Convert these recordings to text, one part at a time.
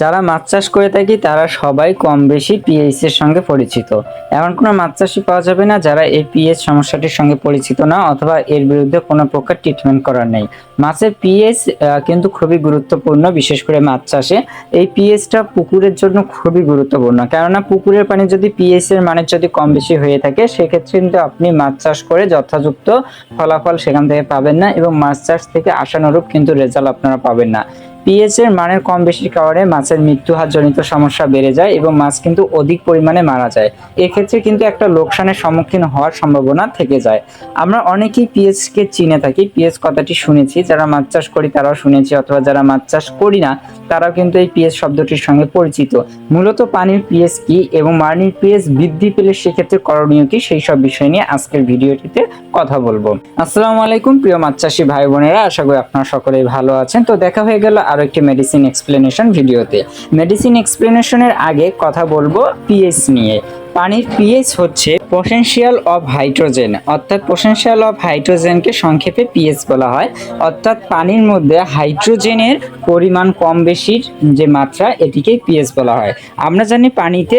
যারা মাছ চাষ করে থাকি, তারা সবাই কম বেশি পিএইচ এর সঙ্গে পরিচিত। এমন কোনো মাছ চাষি পাওয়া যাবে না যারা এই পিএইচ সমস্যাটির সঙ্গে পরিচিত না, অথবা এর বিরুদ্ধে কোনো প্রকার ট্রিটমেন্ট করার নেই। মাছের পিএইচ কিন্তু খুবই গুরুত্বপূর্ণ, বিশেষ করে মাছ চাষে। এই পিএইচটা পুকুরের জন্য খুবই গুরুত্বপূর্ণ। কেননা পুকুরের পানি যদি পিএইচ এর মানে যদি কম বেশি হয়ে থাকে, সেক্ষেত্রে কিন্তু আপনি মাছ চাষ করে যথাযুক্ত ফলাফল সেখান থেকে পাবেন না এবং মাছ চাষ থেকে আশানুরূপ কিন্তু রেজাল্ট আপনারা পাবেন না। পিএইচ এর মানের কম বেশির কারণে মাছের মৃত্যু হার জনিত সমস্যা বেড়ে যায় এবং মাছ কিন্তু অধিক পরিমাণে মারা যায়। এক্ষেত্রে কিন্তু একটা লোকসানের সম্মুখীন হওয়ার সম্ভাবনা থেকে যায়। আমরা অনেকেই পিএইচকে চিনে থাকি। পিএইচ কথাটি শুনেছি। যারা মাছ চাষ করি তারাও শুনেছি অথবা যারা মাছ চাষ করি না তারাও কিন্তু এই পিএস শব্দটির সঙ্গে পরিচিত। মূলত পানির পিএস কি এবং পানির পিএস বৃদ্ধি পেলে সেক্ষেত্রে করণীয় কি সেই সব বিষয় নিয়ে আজকের ভিডিওটিতে কথা বলব। আসসালামু আলাইকুম প্রিয় মাছ চাষি ভাই বোনেরা, আশা করি আপনারা সকলেই ভালো আছেন। তো দেখা হয়ে গেল আরও একটি মেডিসিন এক্সপ্লেনেশন ভিডিওতে। মেডিসিন এক্সপ্লেনেশনের আগে কথা বলব পিএস নিয়ে। পানির পিএইচ হচ্ছে পোটেনশিয়াল অফ হাইড্রোজেন অর্থাৎ পোটেনশিয়াল অফ হাইড্রোজেনকে সংক্ষেপে পিএইচ বলা হয়। অর্থাৎ পানির মধ্যে হাইড্রোজেনের পরিমাণ কম বেশির যে মাত্রা এটিকে পিএইচ বলা হয়। আমরা জানি পানিতে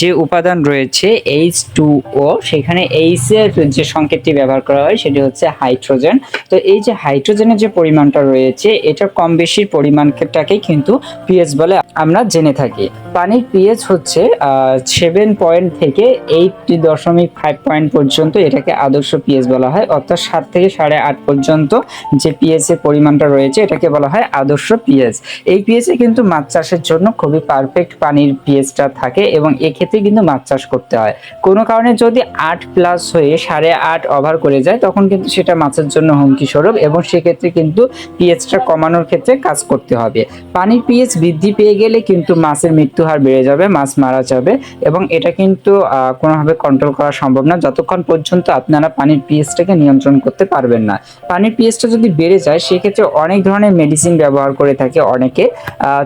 যে উপাদান রয়েছে এইচ টু ও সেখানে এইচ এর যে সংকেতটি ব্যবহার করা হয়, সেটি হচ্ছে হাইড্রোজেন তো এই যে হাইড্রোজেনের যে পরিমাণটা রয়েছে এটা কম বেশির পরিমাণটাকেই কিন্তু পিএইচ বলে আমরা জেনে থাকি। পানির পিএইচ হচ্ছে সেভেন পয়েন্ট থেকে এইট দশমিক ফাইভ পয়েন্ট পর্যন্ত এটাকে আদর্শ পিএইচ বলা হয়, অর্থাৎ সাত থেকে সাড়ে আট পর্যন্ত যে পিএইচ এর পরিমাণটা রয়েছে, এটাকে বলা হয় আদর্শ পিএইচ এই এ কিন্তু মাছ চাষের জন্য খুবই পারফেক্ট পানির পিএইচটা থাকে এবং এক্ষেত্রে কিন্তু মাছ চাষ করতে হয়। কোনো কারণে যদি আট প্লাস হয়ে সাড়ে আট ওভার করে যায়, তখন কিন্তু সেটা মাছের জন্য হুমকি স্বরূপ এবং সেক্ষেত্রে কিন্তু পিএইচটা কমানোর ক্ষেত্রে কাজ করতে হবে। পানির পিএইচ বৃদ্ধি পেয়ে গেলে কিন্তু মাছের মৃত্যু হার বেড়ে যাবে, মাছ মারা যাবে এবং এটা কিন্তু আহ, কোনোভাবে কন্ট্রোল করা সম্ভব না। যতক্ষণ পর্যন্ত আপনারা পানির পিএইচটাকে নিয়ন্ত্রণ করতে পারবেন না। পানির পিএইচটা যদি বেড়ে যায় সেক্ষেত্রে অনেক ধরনের মেডিসিন ব্যবহার করে থাকে অনেকে।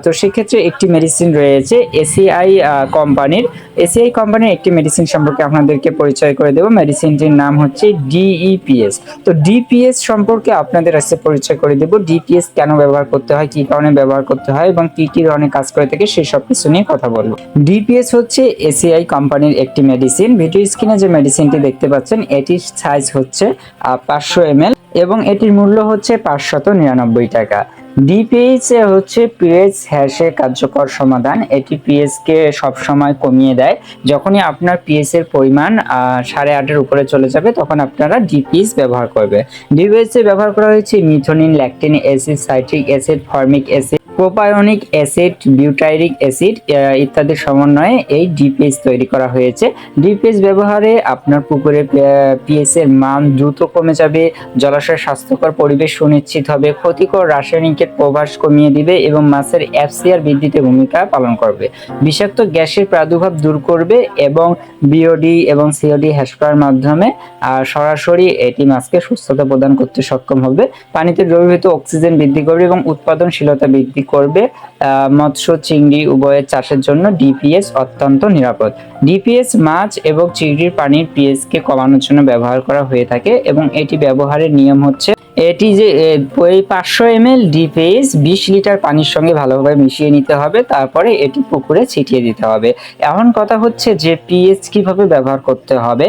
তো সেক্ষেত্রে একটি মেডিসিন রয়েছে এসিআই কোম্পানির। এসিআই কোম্পানির একটি মেডিসিন সম্পর্কে আপনাদেরকে পরিচয় করে দেবো। মেডিসিনটির নাম হচ্ছে ডিইপিএস তো ডিপিএস সম্পর্কে আপনাদের কাছে পরিচয় করে দেবো। ডিপিএস কেন ব্যবহার করতে হয় কি কারণে ব্যবহার করতে হয় এবং কি কি ধরনের কাজ করে থাকে সেই সব কিছু নিয়ে কথা বলব। ডিপিএস হচ্ছে এসিআই কোম্পানির একটি মেডিসিন ভিডিও স্ক্রিনে যে মেডিসিনটি দেখতে পাচ্ছেন, এটির সাইজ হচ্ছে পাঁচশো এম এবং এটির মূল্য হচ্ছে পাঁচশত নিরানব্বই টাকা। ডিপিএইচ হচ্ছে পিএইচ হ্যাশের কার্যকর সমাধান। এটি পিএইচ কে সবসময় কমিয়ে দেয়। যখনই আপনার পিএইচ এর পরিমাণ সাড়ে আটের উপরে চলে যাবে, তখন আপনারা ডিপিএইচ ব্যবহার করবে। ডিপিএইচ ব্যবহার করা হয়েছে methionine lactic acid citric acid formic acid propionic acid butyric acid ইত্যাদির সমন্বয়ে এই ডিপিএইচ তৈরি করা হয়েছে। ডিপিএইচ ব্যবহারে আপনার পুকুরে পিএইচ এর মান দ্রুত কমে যাবে, জলাশয়ের স্বাস্থ্যকর পরিবেশ সুনিশ্চিত হবে, ক্ষতিকর রাসায়নিকের প্রভাস কমিয়ে দিবে এবং মাছের এফসিআর বৃদ্ধিতে ভূমিকা পালন করবে। বিষাক্ত গ্যাসের প্রাদুর্ভাব দূর করবে এবং বিওডি এবং সিওডি হ্রাস করার মাধ্যমে সরাসরি এটি মাছকে সুস্থতা প্রদান করতে সক্ষম হবে। পানিতে দ্রবীভূত অক্সিজেন বৃদ্ধি করবে এবং উৎপাদনশীলতা বৃদ্ধি করবে মৎস্য, চিংড়ি উভয়ের চাষের জন্য ডিপিএস অত্যন্ত নিরাপদ। ডিপিএস মাছ এবং চিংড়ির পানির পিএস কে কমানোর জন্য ব্যবহার করা হয়ে থাকে এবং এটি ব্যবহারের নিয়ম হচ্ছে এটি যে ওই পাঁচশো এম এল ডিপিএস বিশ লিটার পানির সঙ্গে ভালোভাবে মিশিয়ে নিতে হবে, তারপরে এটি পুকুরে ছিটিয়ে দিতে হবে। এখন কথা হচ্ছে যে পিএইচ কীভাবে ব্যবহার করতে হবে?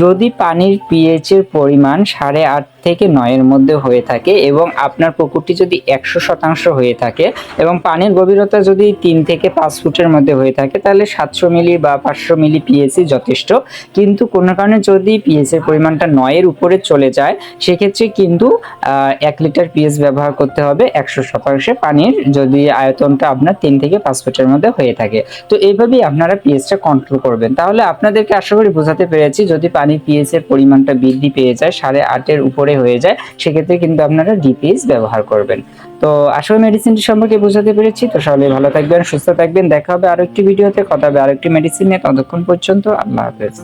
যদি পানির পিএইচ এর পরিমাণ সাড়ে আট থেকে নয়ের মধ্যে হয়ে থাকে এবং আপনার পুকুরটি যদি একশো শতাংশ হয়ে থাকে এবং পানির গভীরতা যদি তিন থেকে পাঁচ ফুটের মধ্যে হয়ে থাকে, তাহলে সাতশো মিলি বা পাঁচশো মিলি পিএসি যথেষ্ট। কিন্তু কোনো কারণে যদি পিএস এর পরিমাণটা নয়ের উপরে চলে যায়, সেক্ষেত্রে কিন্তু এক লিটার পিএস ব্যবহার করতে হবে একশো শতাংশে পানির, যদি আয়তনটা আপনার তিন থেকে পাঁচ ফুটের মধ্যে হয়ে থাকে। তো এইভাবেই আপনারা পিএসটা কন্ট্রোল করবেন। তাহলে আপনাদেরকে আশা করি বোঝাতে পেরেছি, যদি পানির পিএস এর পরিমাণটা বৃদ্ধি পেয়ে যায়, সাড়ে আটের উপরে হয়ে যায়, সেক্ষেত্রে কিন্তু আপনারা ডিপিএস ব্যবহার করবেন। তো আসলে মেডিসিনটি সম্পর্কে বোঝাতে পেরেছি। তো সবাই ভালো থাকবেন, সুস্থ থাকবেন। দেখা হবে আরও একটি ভিডিওতে কথা হবে আরেকটি মেডিসিন নিয়ে। ততক্ষণ পর্যন্ত আল্লাহ হাফেজ।